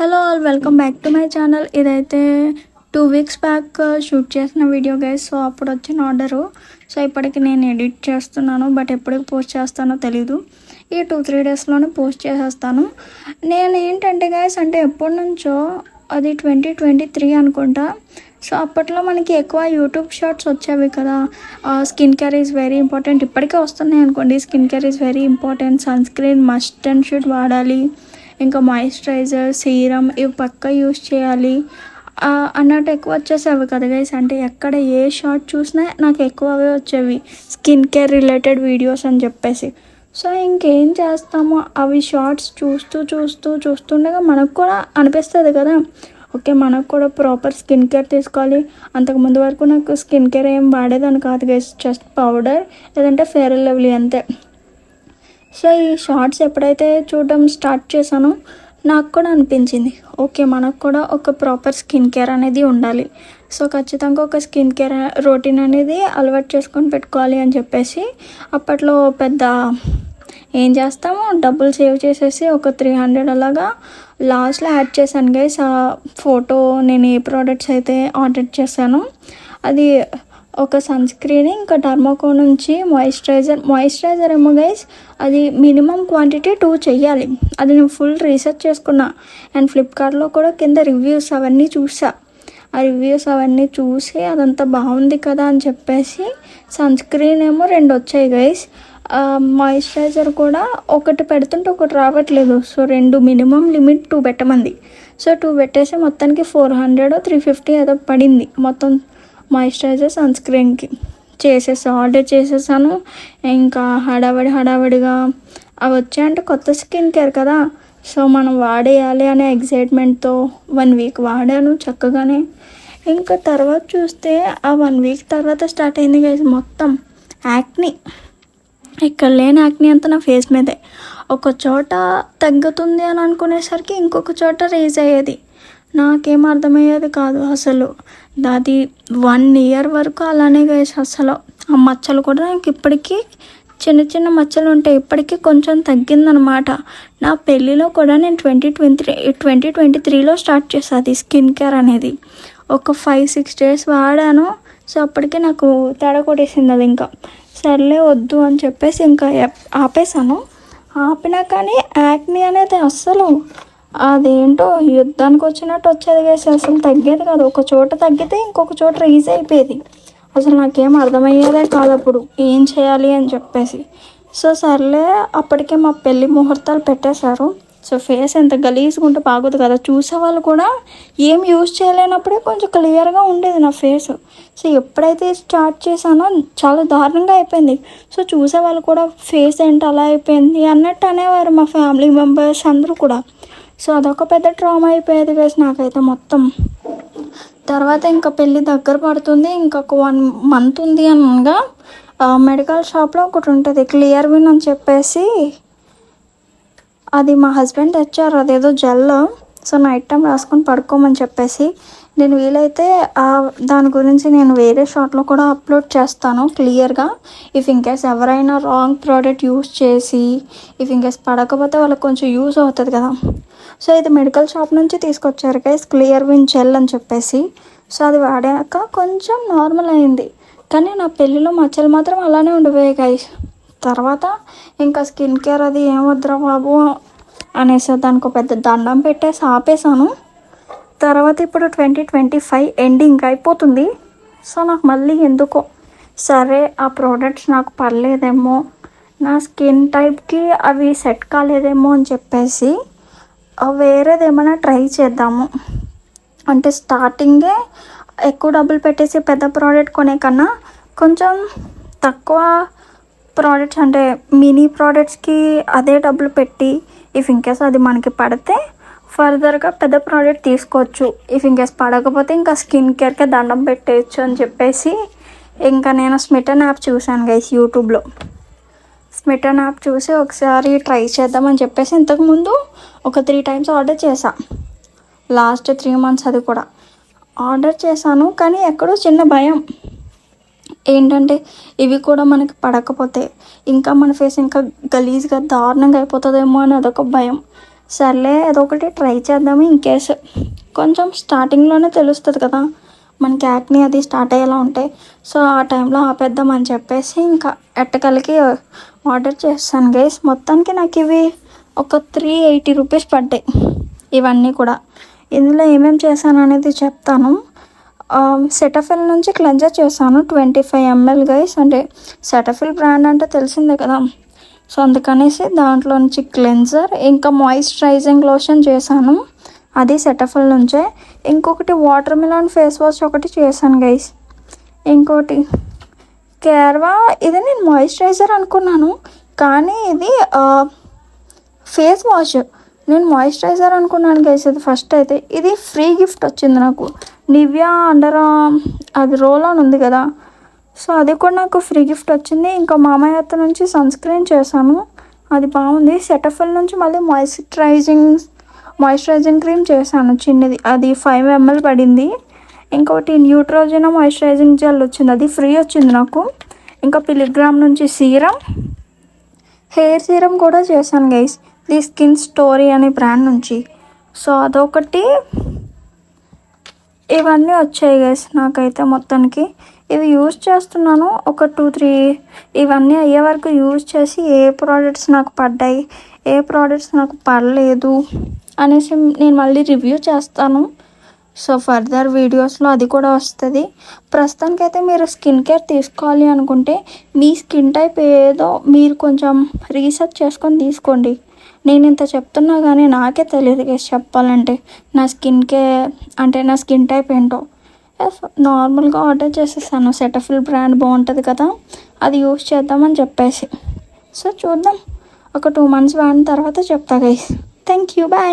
Hello all welcome back to my channel ఇదైతే two weeks back shoot చేసిన video guys so అప్పుడు వచ్చిన order so ఇప్పటికి నేను ఎడిట్ చేస్తున్నాను బట్ ఎప్పటికి పోస్ట్ చేస్తానో తెలీదు. ఈ టూ త్రీ డేస్లోనే పోస్ట్ చేసేస్తాను. నేను ఏంటంటే గైస్ అంటే ఎప్పటి నుంచో అది ట్వంటీ ట్వంటీ త్రీ అనుకుంటా. సో అప్పట్లో మనకి ఎక్కువ యూట్యూబ్ షార్ట్స్ వచ్చేవి కదా. Skin care is very important ఇప్పటికే వస్తున్నాయి అనుకోండి. Skin care is very important sunscreen must and should వాడాలి. ఇంకా మాయిశ్చరైజర్ సీరం ఇవి పక్క యూస్ చేయాలి. అన్నట్టు ఎక్కువ వచ్చేసేవి కదా గైస్ అంటే ఎక్కడ ఏ షార్ట్ చూసినా నాకు ఎక్కువ అవే వచ్చేవి. స్కిన్ కేర్ రిలేటెడ్ వీడియోస్ అని చెప్పేసి. సో ఇంకేం చేస్తామో అవి షార్ట్స్ చూస్తూ చూస్తూ చూస్తుండగా మనకు కూడా అనిపిస్తుంది కదా. ఓకే మనకు కూడా ప్రాపర్ స్కిన్ కేర్ తీసుకోవాలి. అంతకుముందు వరకు నాకు స్కిన్ కేర్ ఏం వాడేదాన్ని కాదు గైస్ జస్ట్ పౌడర్ లేదంటే ఫేర్ అండ్ లవ్లీ అంతే. సో ఈ షార్ట్స్ ఎప్పుడైతే చూడడం స్టార్ట్ చేశానో నాకు కూడా అనిపించింది. ఓకే మనకు కూడా ఒక ప్రాపర్ స్కిన్ కేర్ అనేది ఉండాలి. సో ఖచ్చితంగా ఒక స్కిన్ కేర్ రొటీన్ అనేది అలవాటు చేసుకొని పెట్టుకోవాలి అని చెప్పేసి అప్పట్లో పెద్ద ఏం చేస్తాము డబ్బులు సేవ్ చేసేసి ఒక త్రీ హండ్రెడ్ అలాగా లాస్ట్లో యాడ్ చేశాను గైస్ ఆ ఫోటో నేను ఏ ప్రోడక్ట్స్ అయితే ఆర్డర్ చేశానో అది ఒక సన్ స్క్రీన్ ఇంకా టర్మోకో నుంచి మాయిశ్చరైజర్ మాయిశ్చరైజర్ ఏమో గైస్ అది మినిమం క్వాంటిటీ టూ చెయ్యాలి అది నేను ఫుల్ రీసెర్చ్ చేసుకున్నా. అండ్ ఫ్లిప్కార్ట్లో కూడా కింద రివ్యూస్ అవన్నీ చూసా. ఆ రివ్యూస్ అవన్నీ చూసి అదంతా బాగుంది కదా అని చెప్పేసి సన్ స్క్రీన్ ఏమో రెండు వచ్చాయి గైస్ మాయిశ్చరైజర్ కూడా ఒకటి పెడుతుంటే ఒకటి రావట్లేదు. సో రెండు మినిమం లిమిట్ టూ పెట్టమంది. సో టూ పెట్టేసి మొత్తానికి ఫోర్ హండ్రెడ్ త్రీ ఫిఫ్టీ ఏదో పడింది. మొత్తం మాయిశ్చరైజర్ సన్ స్క్రీన్కి చేసేసా ఆర్డర్ చేసేసాను. ఇంకా హడావడి హడావడిగా అవి వచ్చాయంటే కొత్త స్కిన్ కేర్ కదా. సో మనం వాడేయాలి అనే ఎగ్జైట్మెంట్తో వన్ వీక్ వాడాను చక్కగానే. ఇంకా తర్వాత చూస్తే ఆ వన్ వీక్ తర్వాత స్టార్ట్ అయింది గైస్ మొత్తం యాక్ని ఇక్కడ లేని యాక్ని అంతా నా ఫేస్ మీదే. ఒక చోట తగ్గుతుంది అని అనుకునేసరికి ఇంకొక చోట రేజ్ అయ్యేది. నాకేం అర్థమయ్యేది కాదు అసలు. అది వన్ ఇయర్ వరకు అలానే గైస్ అసలు. ఆ మచ్చలు కూడా నాకు ఇప్పటికీ చిన్న చిన్న మచ్చలు ఉంటాయి ఇప్పటికీ కొంచెం తగ్గిందనమాట. నా పెళ్ళిలో కూడా నేను ట్వంటీ ట్వంటీ ట్వంటీ ట్వంటీ త్రీలో స్టార్ట్ చేసాది స్కిన్ కేర్ అనేది. ఒక ఫైవ్ సిక్స్ డేస్ వాడాను. సో అప్పటికే నాకు తేడా కొట్టేసింది అది ఇంకా. సర్లే వద్దు అని చెప్పేసి ఇంకా ఆపేశాను. ఆపేసాను ఆపినా కానీ యాక్ని అనేది అస్సలు అదేంటో యుద్ధానికి వచ్చినట్టు వచ్చేది కాసి అసలు తగ్గేది కాదు. ఒక చోట తగ్గితే ఇంకొక చోట రీజ్ అయిపోయేది. అసలు నాకేం అర్థమయ్యేదే కాదు అప్పుడు. ఏం చేయాలి అని చెప్పేసి. సో సర్లే అప్పటికే మా పెళ్ళి ముహూర్తాలు పెట్టేశారు. సో ఫేస్ ఎంత గలీజ్గా ఉంటే బాగోదు కదా. చూసే వాళ్ళు కూడా ఏం యూజ్ చేయలేనప్పుడే కొంచెం క్లియర్గా ఉండేది నా ఫేస్ సో ఎప్పుడైతే స్టార్ట్ చేశానో చాలా దారుణంగా అయిపోయింది. సో చూసే వాళ్ళు కూడా ఫేస్ ఏంటి అలా అయిపోయింది? అన్నట్టు అనేవారు మా ఫ్యామిలీ మెంబర్స్ అందరూ కూడా. సో అదొక పెద్ద ట్రామా అయిపోయేది కదా నాకైతే మొత్తం. తర్వాత ఇంకా పెళ్ళి దగ్గర పడుతుంది ఇంకొక వన్ మంత్ ఉంది అనగా మెడికల్ షాప్లో ఒకటి ఉంటుంది క్లియర్ విన్ అని చెప్పేసి. అది మా హస్బెండ్ తెచ్చారు అదేదో జెల్ సో నైట్ టైం రాసుకొని పడుకోమని చెప్పేసి. నేను వీలైతే దాని గురించి నేను వేరే షాట్లో కూడా అప్లోడ్ చేస్తాను క్లియర్గా. ఇఫ్ ఇన్కేస్ ఎవరైనా రాంగ్ ప్రోడక్ట్ యూస్ చేసి ఇఫ్ ఇన్కేస్ పడకపోతే వాళ్ళకి కొంచెం యూస్ అవుతుంది కదా. సో ఇది మెడికల్ షాప్ నుంచి తీసుకొచ్చారు గైస్ క్లియర్ విన్ జెల్ అని చెప్పేసి. సో అది వాడాక కొంచెం నార్మల్ అయింది. కానీ నా పెళ్ళిలో మచ్చలు మాత్రం అలానే ఉండిపోయాయి గైస్ తర్వాత ఇంకా స్కిన్ కేర్ అది ఏమొద్దురా బాబు అనేసి దానికి ఒక పెద్ద దండం పెట్టేసి ఆపేసాను తర్వాత ఇప్పుడు ట్వంటీ ట్వంటీ ఫైవ్ ఎండింగ్ అయిపోతుంది. సో నాకు మళ్ళీ ఎందుకో. సరే ఆ ప్రోడక్ట్స్ నాకు పర్లేదేమో. నా స్కిన్ టైప్కి అవి సెట్ కాలేదేమో అని చెప్పేసి వేరేదేమైనా వేరేది ఏమైనా ట్రై చేద్దాము. అంటే స్టార్టింగే ఎక్కువ డబ్బులు పెట్టేసి పెద్ద ప్రోడక్ట్ కొనే కన్నా కొంచెం తక్కువ ప్రోడక్ట్స్ అంటే మినీ ప్రోడక్ట్స్కి అదే డబ్బులు పెట్టి ఇఫ్ ఇన్కేస్ అది మనకి పడితే ఫర్దర్గా పెద్ద ప్రోడక్ట్ తీసుకోవచ్చు. ఇఫ్ ఇన్కేస్ పడకపోతే ఇంకా స్కిన్ కేర్కే దండం పెట్టేయచ్చు అని చెప్పేసి ఇంకా నేను స్మిటన్ యాప్ చూశాను గైస్ యూట్యూబ్లో. స్మిటన్ యాప్ చూసి ఒకసారి ట్రై చేద్దామని చెప్పేసి ఇంతకుముందు ఒక త్రీ టైమ్స్ ఆర్డర్ చేశా. లాస్ట్ త్రీ మంత్స్ అది కూడా. ఆర్డర్ చేశాను కానీ ఎక్కడో చిన్న భయం. ఏంటంటే ఇవి కూడా మనకి పడకపోతే ఇంకా మన ఫేస్ ఇంకా గలీజ్గా దారుణంగా అయిపోతుందేమో అని అదొక భయం. సర్లే అదొకటి ట్రై చేద్దాము ఇన్ కేసు. కొంచెం స్టార్టింగ్లోనే తెలుస్తుంది కదా మనకి యాక్ని అది స్టార్ట్ అయ్యేలా ఉంటాయి సో ఆ టైంలో ఆపేద్దామని చెప్పేసి ఇంకా ఎట్టకలకి ఆర్డర్ చేస్తాను గైస్. మొత్తానికి నాకు ఇవి ఒక త్రీ ఎయిటీ రూపీస్ పడ్డాయి ఇవన్నీ కూడా. ఇందులో ఏమేమి చేశాను అనేది చెప్తాను. సెటఫిల్ నుంచి క్లెంజర్ చేశాను ట్వంటీ ఫైవ్ ఎంఎల్ గైస్. అంటే సెటఫిల్ బ్రాండ్ అంటే తెలిసిందే కదా. సో అందుకనేసి దాంట్లో నుంచి క్లెన్జర్ ఇంకా మాయిశ్చరైజింగ్ లోషన్ చేశాను. అది సెటఫిల్ నుంచే. ఇంకొకటి వాటర్ మిలాన్ ఫేస్ వాష్ ఒకటి చేశాను గైస్ ఇంకోటి కేర్వా ఇది నేను మాయిశ్చరైజర్ అనుకున్నాను. కానీ ఇది ఫేస్ వాష్ నేను మాయిశ్చరైజర్ అనుకున్నాను గైస్ ఇది ఫస్ట్ అయితే. ఇది ఫ్రీ గిఫ్ట్ వచ్చింది నాకు. నివ్యా అండర్ అది రోల్ ఆన్ ఉంది కదా. సో అది కూడా నాకు ఫ్రీ గిఫ్ట్ వచ్చింది. ఇంకా మామయ్య అత్త నుంచి సన్ స్క్రీన్ చేశాను. అది బాగుంది. సెటఫిల్ నుంచి మళ్ళీ మాయిశ్చరైజింగ్ మాయిశ్చరైజింగ్ క్రీమ్ చేశాను చిన్నది. అది ఫైవ్ ఎంఎల్ పడింది. ఇంకోటి న్యూట్రోజన్ మాయిశ్చరైజింగ్ జెల్ వచ్చింది. అది ఫ్రీ వచ్చింది నాకు. ఇంకా పిలిగ్రామ్ నుంచి సీరం హెయిర్ సీరం కూడా చేశాను గైస్ ది స్కిన్ స్టోరీ అనే బ్రాండ్ నుంచి. సో అదొకటి. ఇవన్నీ వచ్చాయి గైస్ నాకైతే మొత్తానికి. ఇవి యూజ్ చేస్తున్నాను. ఒక టూ త్రీ ఇవన్నీ అయ్యే వరకు యూజ్ చేసి ఏ ప్రోడక్ట్స్ నాకు పడ్డాయి ఏ ప్రోడక్ట్స్ నాకు పడలేదు అనేసి నేను మళ్ళీ రివ్యూ చేస్తాను. సో ఫర్దర్ వీడియోస్లో అది కూడా వస్తుంది. ప్రస్తుతానికైతే మీరు స్కిన్ కేర్ తీసుకోవాలి అనుకుంటే మీ స్కిన్ టైప్ ఏదో మీరు కొంచెం రీసెర్చ్ చేసుకొని తీసుకోండి. నేను ఇంత చెప్తున్నా కానీ నాకే తెలియదు గైస్ చెప్పాలంటే. నా స్కిన్కే అంటే నా స్కిన్ టైప్ ఏంటో. నార్మల్గా ఆర్డర్ చేసేసాను. సెటఫిల్ బ్రాండ్ బాగుంటుంది కదా అది యూస్ చేద్దామని చెప్పేసి. సో చూద్దాం. ఒక టూ మంత్స్ వాడిన తర్వాత చెప్తా గైస్ థ్యాంక్ యూ బాయ్